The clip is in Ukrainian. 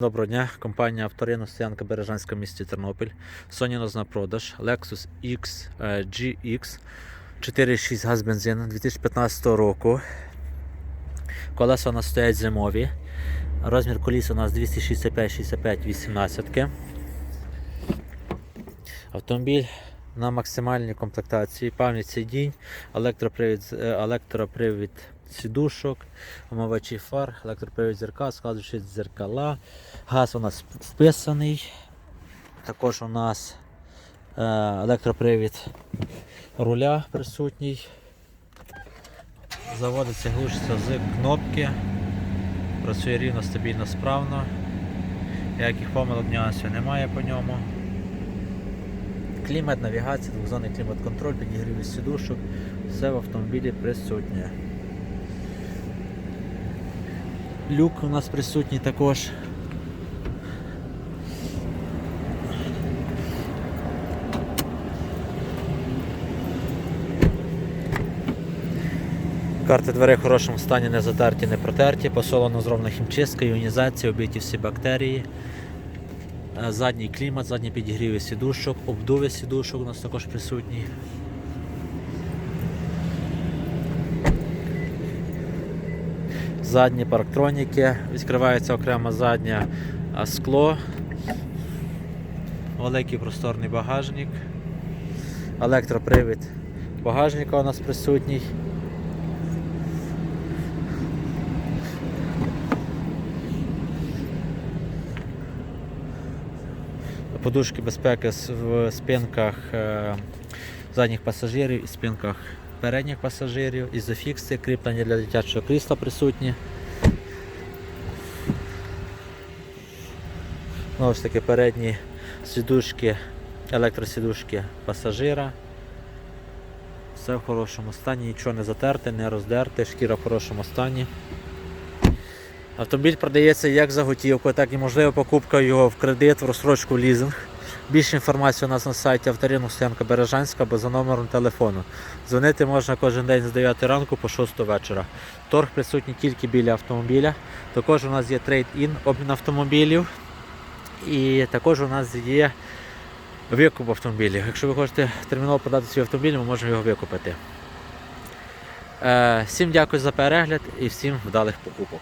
Доброго дня, компанія Авторина стоянка Бережанська в місті Тернопіль. Нас на продаж Lexus X е, GX 4.6 газ бензин 2015 року. Колеса у нас стоять зимові. Розмір коліс у нас 265-65 18. Автомобіль на максимальній комплектації, пам'ять сидінь, електропривід, е, електропривід сідушок, омивачі фар, електропривід зеркал, складуючи дзеркала. Газ у нас вписаний. Також у нас е, електропривід руля присутній. Заводиться, глушиться з кнопки. Працює рівно, стабільно, справно. Ніяких помилок нюансів немає по ньому. Клімат, навігація, двохзонний клімат-контроль, підігрів сідушок. Все в автомобілі присутнє. Люк у нас присутній також. Карти дверей в хорошому стані, не затерті, не протерті, посолено зроблена хімчистка, іонізація, оббиті всі бактерії. Е, Задній клімат, задні підігріви сідушок, обдуви сідушок у нас також присутні. Задні парктроніки, відкривається окремо заднє скло, великий просторний багажник, електропривід багажника у нас присутній. Подушки безпеки в спинках е, задніх пасажирів і спинках передніх пасажирів, ізофікси, кріплення для дитячого крісла присутні. Знову ж таки передні сідушки, електросідушки пасажира. Все в хорошому стані, нічого не затерте, не роздерте, шкіра в хорошому стані. Автомобіль продається як за готівку, так і можлива покупка його в кредит, в розстрочку в лізинг. Більше інформації у нас на сайті авторину Стоянка Бережанська або за номером телефону. Дзвонити можна кожен день з 9 ранку по 6 вечора. Торг присутній тільки біля автомобіля. Також у нас є трейд-ін, обмін автомобілів. І також у нас є викуп автомобілів. Якщо ви хочете терміново продати свій автомобіль, ми можемо його викупити. Е, Всім дякую за перегляд і всім вдалих покупок.